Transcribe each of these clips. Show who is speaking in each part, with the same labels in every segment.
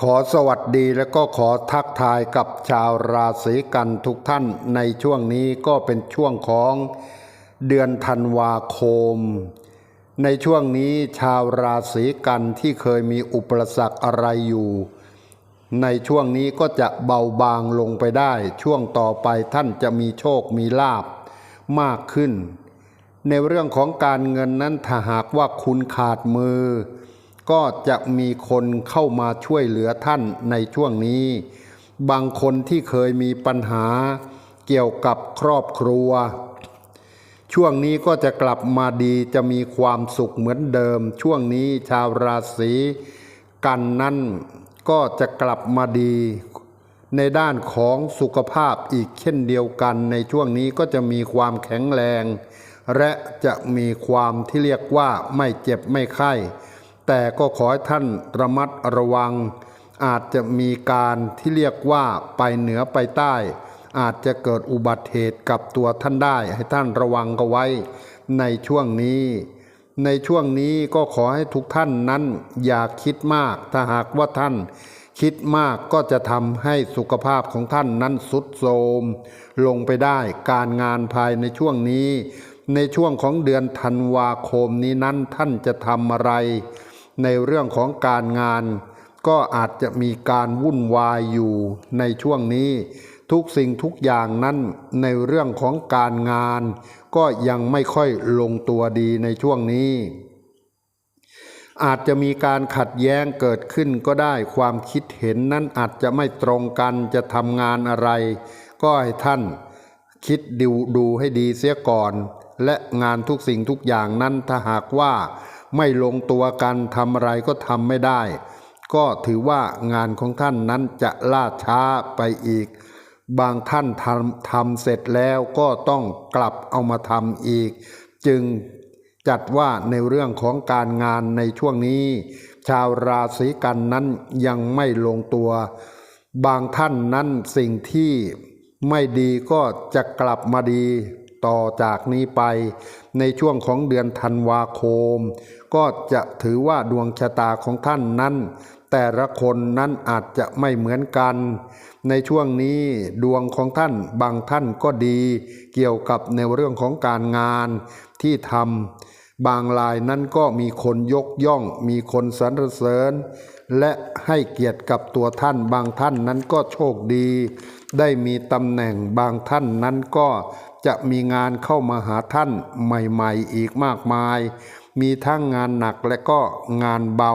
Speaker 1: ขอสวัสดีและก็ขอทักทายกับชาวราศีกันทุกท่านในช่วงนี้ก็เป็นช่วงของเดือนธันวาคม ในช่วงนี้ชาวราศีกันที่เคยมีอุปสรรคอะไรอยู่ ในช่วงนี้ก็จะเบาบางลงไปได้ ช่วงต่อไปท่านจะมีโชคมีลาบมากขึ้น ในเรื่องของการเงินนั้นถ้าหากว่าคุณขาดมือ ก็จะมีคนเข้ามาช่วยเหลือท่านในช่วงนี้ บางคนที่เคยมีปัญหาเกี่ยวกับครอบครัว ช่วงนี้ก็จะกลับมาดีจะมีความสุขเหมือนเดิม ช่วงนี้ชาวราศีกันนั้นก็จะกลับมาดี ในด้านของสุขภาพอีกเช่นเดียวกัน ในช่วงนี้ก็จะมีความแข็งแรง และจะมีความที่เรียกว่าไม่เจ็บไม่ไข้ แต่ก็ขอให้ท่านระมัดระวัง อาจจะมีการที่เรียกว่าไปเหนือไปใต้ อาจจะเกิดอุบัติเหตุกับตัวท่านได้ ให้ท่านระวังกันไว้ในช่วงนี้ ในช่วงนี้ก็ขอให้ทุกท่านนั้นอย่าคิดมาก ถ้าหากว่าท่านคิดมากก็จะทำให้สุขภาพของท่านนั้นสุดโทรมลงไปได้การงานภายในช่วงนี้ ในช่วงของเดือนธันวาคมนี้นั้นท่านจะทำอะไร ในเรื่องของการงาน ก็อาจจะมีการวุ่นวายอยู่ในช่วงนี้ ทุกสิ่งทุกอย่างนั้นในเรื่องของการงาน ก็ยังไม่ค่อยลงตัวดีในช่วงนี้ อาจจะมีการขัดแย้งเกิดขึ้นก็ได้ความคิดเห็นนั้นอาจจะไม่ตรงกันจะทำงานอะไร ก็ให้ท่านคิดดูดูให้ดีเสียก่อน และงานทุกสิ่งทุกอย่างนั้นถ้าหากว่า ไม่ลงตัวกันทำอะไรก็ทำไม่ได้ ก็ถือว่างานของท่านนั้นจะล่าช้าไปอีก บางท่านทำทำเสร็จแล้วก็ต้องกลับเอามาทำอีก จึงจัดว่าในเรื่องของการงานในช่วงนี้ ชาวราศีกันนั้นยังไม่ลงตัว บางท่านนั้นสิ่งที่ไม่ดีก็จะกลับมาดี ต่อจากนี้ไป ในช่วงของเดือนธันวาคม ก็จะถือว่าดวงชะตาของท่านนั้น แต่ละคนนั้นอาจจะไม่เหมือนกัน ในช่วงนี้ดวงของท่านบางท่านก็ดี เกี่ยวกับในเรื่องของการงานที่ทำบางรายนั้นก็มีคนยกย่อง มีคนสรรเสริญ และให้เกียรติกับตัวท่านบางท่านนั้นก็โชคดี ได้มีตำแหน่งบางท่านนั้นก็จะมีงานเข้ามาหาท่านใหม่ๆอีกมากมาย มีทั้งงานหนักและก็งานเบา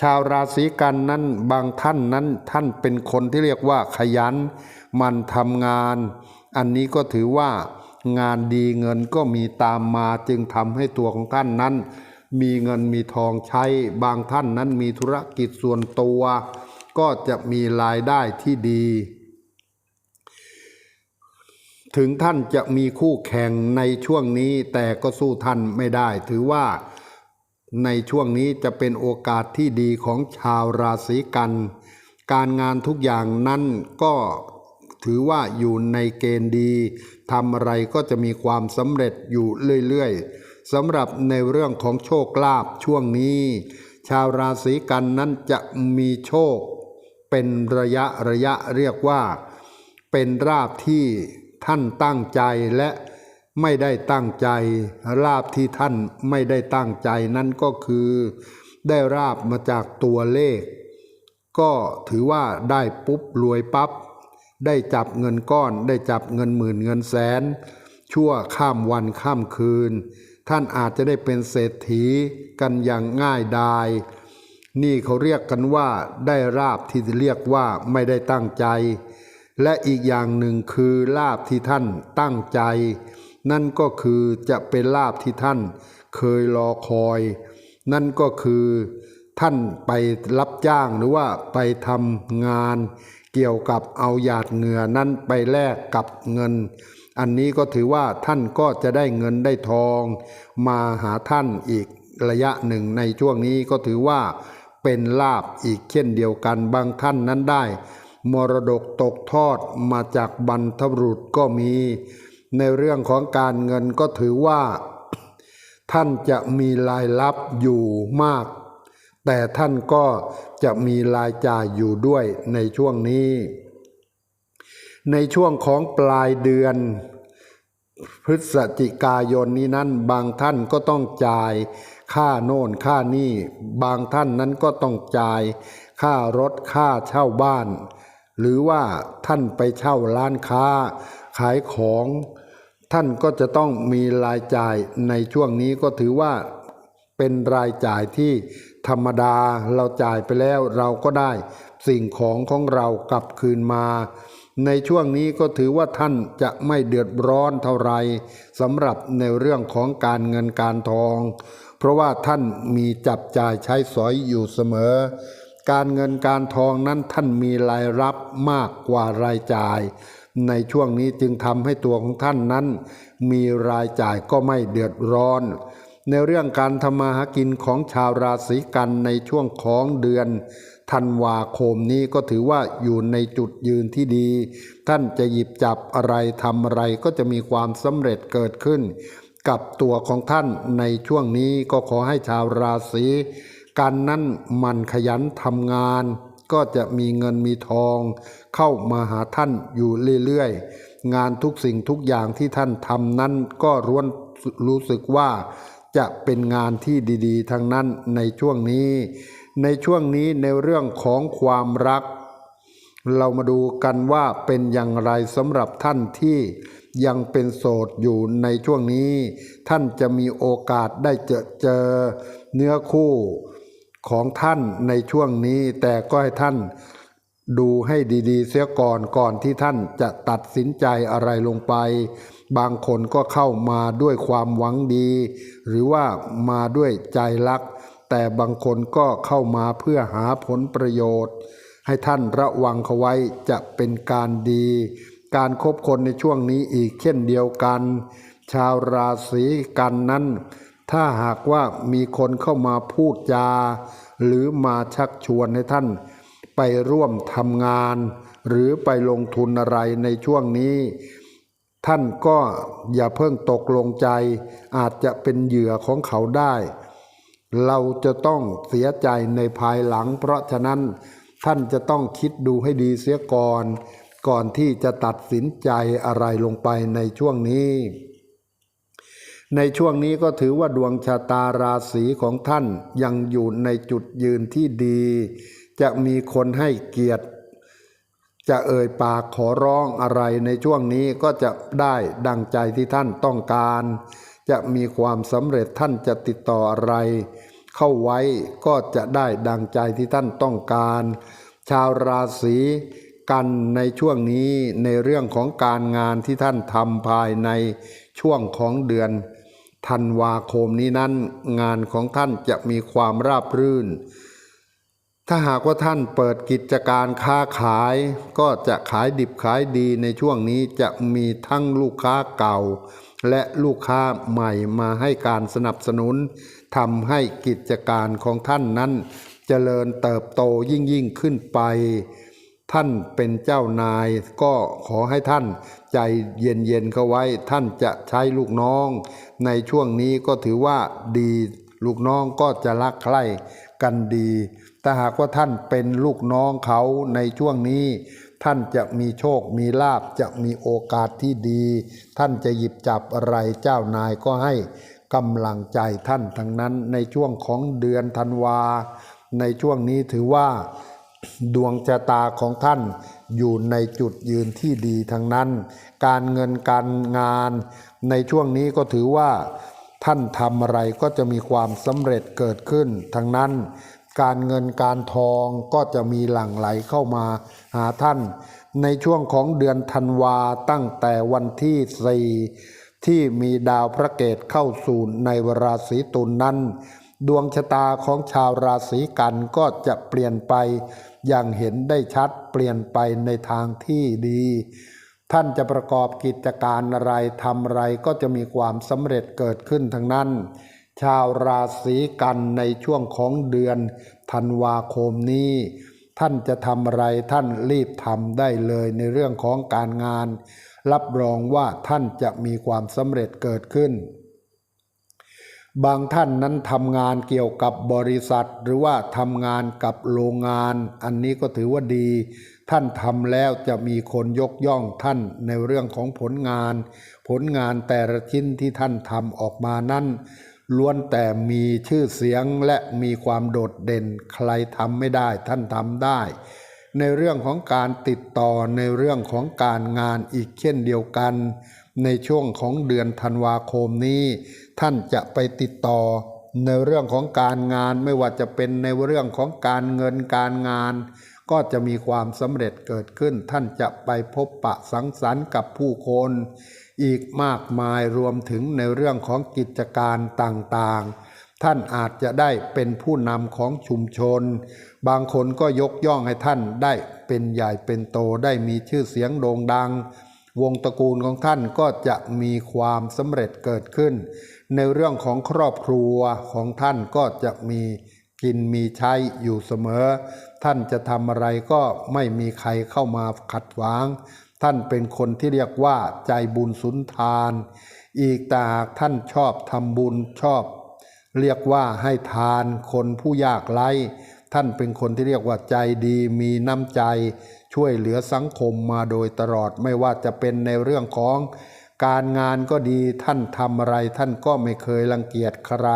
Speaker 1: ชาวราศีกันนั้นบางท่านนั้นท่านเป็นคนที่เรียกว่าขยัน มันทำงาน อันนี้ก็ถือว่างานดีเงินก็มีตามมาจึงทำให้ตัวของท่านนั้น มีเงินมีทองใช้ บางท่านนั้นมีธุรกิจส่วนตัว ก็จะมีรายได้ที่ดี ถึงท่านจะมีคู่แข่งในช่วงนี้แต่ก็สู้ท่านไม่ได้ ถือว่าในช่วงนี้จะเป็นโอกาสที่ดีของชาวราศีกัน การงานทุกอย่างนั้นก็ถือว่าอยู่ในเกณฑ์ดีทำอะไรก็จะมีความสำเร็จอยู่เรื่อยๆสำหรับในเรื่องของโชคลาภช่วงนี้ ชาวราศีกันนั้นจะมีโชค เป็นระยะระยะเรียกว่า เป็นราบที่ ท่านตั้งใจและไม่ได้ตั้งใจ ลาบที่ท่านไม่ได้ตั้งใจนั่นก็คือ ได้ราบมาจากตัวเลข ก็ถือว่าได้ปุ๊บรวยปับ๊บได้จับเงินก้อน ได้จับเงินหมื่นเงินแสน ชั่วข้ามวันข้ามคืน ท่านอาจจะได้เป็นเศรษฐีกันอย่างง่ายดายนี่เขาเรียกกันว่าได้ราบที่เรียกว่าไม่ได้ตั้งใจ และอีกอย่างหนึ่งคือลาบที่ท่านตั้งใจ นั่นก็คือจะเป็นลาบที่ท่านเคยรอคอย นั่นก็คือท่านไปรับจ้างหรือว่าไปทำงาน เกี่ยวกับเอาหยาดเหงื่อนั้นไปแลกกับเงิน อันนี้ก็ถือว่าท่านก็จะได้เงินได้ทอง มาหาท่านอีกระยะหนึ่งในช่วงนี้ก็ถือว่าเป็นลาบอีกเช่นเดียวกันบางท่านนั้นได้ มรดกตกทอดมาจากบรรพบุรุษก็มี ในเรื่องของการเงินก็ถือว่า ท่านจะมีรายรับอยู่มาก แต่ท่านก็จะมีรายจ่ายอยู่ด้วยในช่วงนี้ ในช่วงของปลายเดือน พฤศจิกายนนี้นั้นบางท่านก็ต้องจ่ายค่าโน่นค่านี่บางท่านนั้นก็ต้องจ่ายค่ารถค่าเช่าบ้าน หรือว่าท่านไปเช่าร้านค้า ขายของ ท่านก็จะต้องมีรายจ่ายในช่วงนี้ก็ถือว่าเป็นรายจ่ายที่ธรรมดาเราจ่ายไปแล้วเราก็ได้สิ่งของของเรากลับคืนมา ในช่วงนี้ก็ถือว่าท่านจะไม่เดือดร้อนเท่าไรสำหรับในเรื่องของการเงินการทอง เพราะว่าท่านมีจับจ่ายใช้สอยอยู่เสมอ การเงินการทองนั้นท่านมีรายรับมากกว่ารายจ่าย ในช่วงนี้จึงทำให้ตัวของท่านนั้น มีรายจ่ายก็ไม่เดือดร้อน ในเรื่องการทำมาหากินของชาวราศีกันในช่วงของเดือนธันวาคมนี้ก็ถือว่าอยู่ในจุดยืนที่ดี ท่านจะหยิบจับอะไรทำอะไรก็จะมีความสำเร็จเกิดขึ้น กับตัวของท่านในช่วงนี้ก็ขอให้ชาวราศี กันนั้นมันขยันทำงาน ก็จะมีเงินมีทอง เข้ามาหาท่านอยู่เรื่อยๆ งานทุกสิ่งทุกอย่างที่ท่านทำนั้นก็ร้วนรู้สึกว่าจะเป็นงานที่ดีๆ ทั้งนั้นในช่วงนี้ ในช่วงนี้ในเรื่องของความรัก เรามาดูกันว่าเป็นอย่างไรสำหรับท่านที่ยังเป็นโสดอยู่ในช่วงนี้ ท่านจะมีโอกาสได้เจอเจอเนื้อคู่ ของท่านในช่วงนี้ แต่ก็ให้ท่านดูให้ดีๆ เสียก่อนก่อนที่ท่านจะตัดสินใจอะไรลงไป บางคนก็เข้ามาด้วยความหวังดี หรือว่ามาด้วยใจรัก แต่บางคนก็เข้ามาเพื่อหาผลประโยชน์ ให้ท่านระวังเขาไว้จะเป็นการดี การคบคนในช่วงนี้อีกเช่นเดียวกัน ชาวราศีกันนั้น ถ้าหากว่ามีคนเข้ามาพูดจา หรือมาชักชวนให้ท่าน ไปร่วมทำงาน หรือไปลงทุนอะไรในช่วงนี้ ท่านก็อย่าเพิ่งตกลงใจ อาจจะเป็นเหยื่อของเขาได้ เราจะต้องเสียใจในภายหลัง เพราะฉะนั้นท่านจะต้องคิดดูให้ดีเสียก่อน ก่อนที่จะตัดสินใจอะไรลงไปในช่วงนี้ ในช่วงนี้ก็ถือว่าดวงชะตาราศีของท่านยังอยู่ในจุดยืนที่ดี จะมีคนให้เกียรติ จะเอ่ยปากขอร้องอะไรในช่วงนี้ก็จะได้ดังใจที่ท่านต้องการ จะมีความสำเร็จท่านจะติดต่ออะไร เข้าไว้ก็จะได้ดังใจที่ท่านต้องการ ชาวราศีกันในช่วงนี้ในเรื่องของการงานที่ท่านทำภายในช่วงของเดือน ธันวาคมนี้นั้น งานของท่านจะมีความราบรื่น ถ้าหากว่าท่านเปิดกิจการค้าขาย ก็จะขายดิบขายดีในช่วงนี้จะมีทั้งลูกค้าเก่า และลูกค้าใหม่มาให้การสนับสนุนทำให้กิจการของท่านนั้นเจริญเติบโตยิ่งยิ่งขึ้นไป ท่านเป็นเจ้านายก็ขอให้ท่านใจเย็นๆเข้าไว้ ท่านจะใช้ลูกน้อง ในช่วงนี้ก็ถือว่าดีลูกน้องก็จะรักใคร่กันดี แต่หากว่าท่านเป็นลูกน้องเขาในช่วงนี้ ท่านจะมีโชค มีลาบ จะมีโอกาสที่ดี ท่านจะหยิบจับอะไรเจ้านายก็ให้กำลังใจท่านทั้งนั้นในช่วงของเดือนธันวา ในช่วงนี้ถือว่า ดวงชะตาของท่านอยู่ในจุดยืนที่ดีทั้งนั้น การเงินการงานในช่วงนี้ก็ถือว่า ท่านทำอะไรก็จะมีความสำเร็จเกิดขึ้น ทั้งนั้น การเงินการทองก็จะมีหลั่งไหลเข้ามาหาท่าน ในช่วงของเดือนธันวาตั้งแต่วันที่สี่ที่มีดาวพระเกตเข้าสู่ในราศีตุลนนั้น ดวงชะตาของชาวราศีกันก็จะเปลี่ยนไป อย่างเห็นได้ชัดเปลี่ยนไปในทางที่ดี ท่านจะประกอบกิจการอะไรทำอะไรก็จะมีความสำเร็จเกิดขึ้นทั้งนั้น ชาวราศีกันในช่วงของเดือนธันวาคมนี้ ท่านจะทำอะไรท่านรีบทำได้เลยในเรื่องของการงาน รับรองว่าท่านจะมีความสำเร็จเกิดขึ้น บางท่านนั้นทำงานเกี่ยวกับบริษัท หรือว่าทำงานกับโรงงาน อันนี้ก็ถือว่าดี ท่านทำแล้วจะมีคนยกย่องท่านในเรื่องของผลงาน ผลงานแต่ละชิ้นที่ท่านทำออกมานั้นล้วนแต่มีชื่อเสียงและมีความโดดเด่นใครทำไม่ได้ท่านทำได้ ในเรื่องของการติดต่อในเรื่องของการงานอีกเช่นเดียวกัน ในช่วงของเดือนธันวาคมนี้ ท่านจะไปติดต่อในเรื่องของการงานไม่ว่าจะเป็นในเรื่องของการเงินการงาน ก็จะมีความสำเร็จเกิดขึ้น ท่านจะไปพบปะสังสรรค์กับผู้คน อีกมากมายรวมถึงในเรื่องของกิจการต่างๆ ท่านอาจจะได้เป็นผู้นำของชุมชน บางคนก็ยกย่องให้ท่านได้เป็นใหญ่เป็นโตได้มีชื่อเสียงโด่งดัง วงตระกูลของท่านก็จะมีความสำเร็จเกิดขึ้น ในเรื่องของครอบครัวของท่านก็จะมีกินมีใช้อยู่เสมอ ท่านจะทำอะไรก็ไม่มีใครเข้ามาขัดขวาง ท่านเป็นคนที่เรียกว่าใจบุญสุนทาน อีกต่าท่านชอบทำบุญชอบ เรียกว่าให้ทานคนผู้ยากไร้ท่านเป็นคนที่เรียกว่าใจดีมีน้ำใจ ช่วยเหลือสังคมมาโดยตลอดไม่ว่าจะเป็นในเรื่องของการงานก็ดีท่านทำอะไรท่านก็ไม่เคยรังเกียจใคร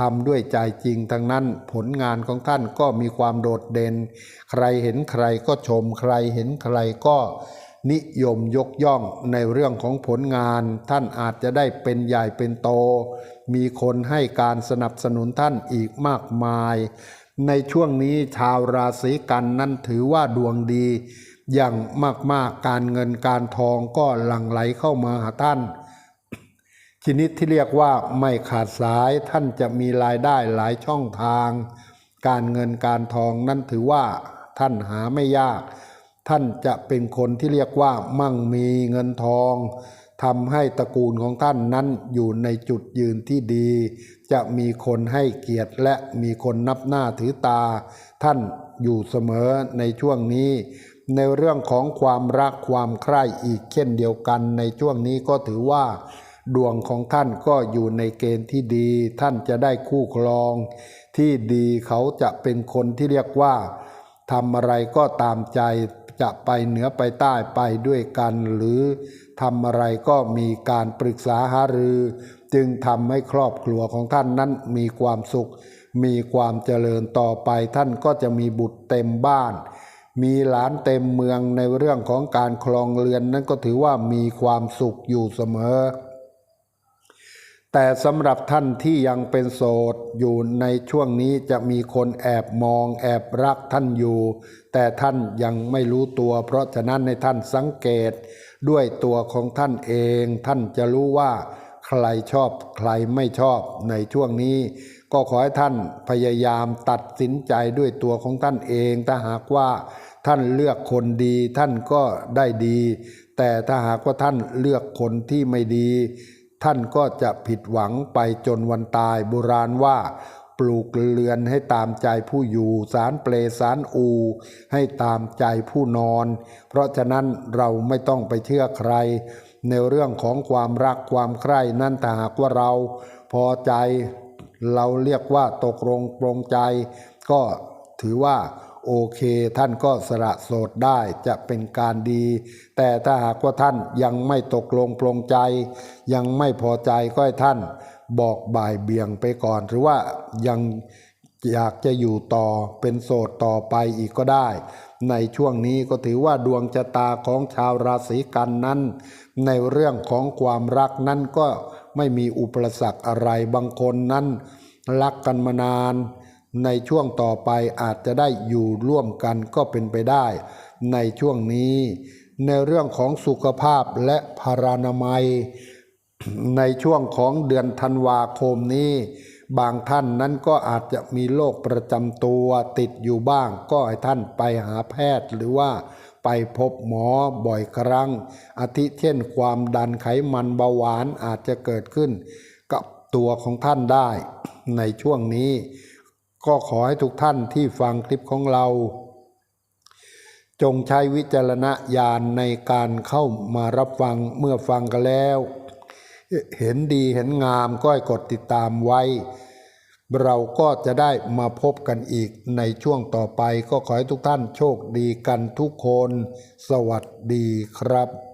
Speaker 1: ทำด้วยใจจริงทั้งนั้นผลงานของท่านก็มีความโดดเด่น ใครเห็นใครก็ชมใครเห็นใครก็นิยมยกย่องในเรื่องของผลงาน ท่านอาจจะได้เป็นใหญ่เป็นโต มีคนให้การสนับสนุนท่านอีกมากมาย ในช่วงนี้ชาวราศีกันนั้นถือว่าดวงดี อย่างมากๆการเงินการทองก็หลั่งไหลเข้ามาหาท่าน ชนิดที่เรียกว่าไม่ขาดสายท่านจะมีรายได้หลายช่องทาง การเงินการทองนั้นถือว่าท่านหาไม่ยาก ท่านจะเป็นคนที่เรียกว่ามั่งมีเงินทอง ทำให้ตระกูลของท่านนั้นอยู่ในจุดยืนที่ดี จะมีคนให้เกียรติและมีคนนับหน้าถือตา ท่านอยู่เสมอในช่วงนี้ ในเรื่องของความรักความใคร่อีกเช่นเดียวกัน ในช่วงนี้ก็ถือว่า ดวงของท่านก็อยู่ในเกณฑ์ที่ดี ท่านจะได้คู่ครอง ที่ดีเขาจะเป็นคนที่เรียกว่าทำอะไรก็ตามใจจะไปเหนือไปใต้ไปด้วยกันหรือ ทำอะไรก็มีการปรึกษาหารือ จึงทำให้ครอบครัวของท่านนั้นมีความสุข มีความเจริญต่อไปท่านก็จะมีบุตรเต็มบ้าน มีหลานเต็มเมืองในเรื่องของการคลองเรือนนั้นก็ถือว่ามีความสุขอยู่เสมอ แต่สำหรับท่านที่ยังเป็นโสดอยู่ในช่วงนี้จะมีคนแอบมองแอบรักท่านอยู่ แต่ท่านยังไม่รู้ตัว เพราะฉะนั้นในท่านสังเกตด้วยตัวของท่านเอง ท่านจะรู้ว่าใครชอบใครไม่ชอบในช่วงนี้ ก็ขอให้ท่านพยายามตัดสินใจด้วยตัวของท่านเองถ้าหากว่าท่านเลือกคนดีท่านก็ได้ดี แต่ถ้าหากว่าท่านเลือกคนที่ไม่ดี ท่านก็จะผิดหวังไปจนวันตายโบราณว่า ปลูกเรือนให้ตามใจผู้อยู่ สารเปลสารอู ให้ตามใจผู้นอน เพราะฉะนั้นเราไม่ต้องไปเชื่อใคร ในเรื่องของความรักความใคร่นั่นถ้าหากว่าเราพอใจ เราเรียกว่าตกลงปรงใจ ก็ถือว่าโอเคท่านก็สละโสดได้จะเป็นการดี แต่ถ้าหากว่าท่านยังไม่ตกลงปรงใจ ยังไม่พอใจก็ให้ท่าน บอกบ่ายเบี่ยงไปก่อน หรือว่ายังอยากจะอยู่ต่อเป็นโสดต่อไปอีกก็ได้ ในช่วงนี้ก็ถือว่าดวงชะตาของชาวราศีกันนั้น ในเรื่องของความรักนั้นก็ไม่มีอุปสรรคอะไรบางคนนั้น รักกันมานาน ในช่วงต่อไปอาจจะได้อยู่ร่วมกันก็เป็นไปได้ ในช่วงนี้ ในเรื่องของสุขภาพและพารานามัย ในช่วงของเดือนธันวาคมนี้ บางท่านนั้นก็อาจจะมีโรคประจำตัวติดอยู่บ้าง ก็ให้ท่านไปหาแพทย์หรือว่าไปพบหมอบ่อยครั้ง อาทิเช่นความดันไขมันเบาหวานอาจจะเกิดขึ้น กับตัวของท่านได้ในช่วงนี้ ก็ขอให้ทุกท่านที่ฟังคลิปของเรา จงใช้วิจารณญาณในการเข้ามารับฟังเมื่อฟังกันแล้ว เห็นดีเห็นงามก็ให้กดติดตามไว้ เราก็จะได้มาพบกันอีกในช่วงต่อไปก็ขอให้ทุกท่านโชคดีกันทุกคน สวัสดีครับ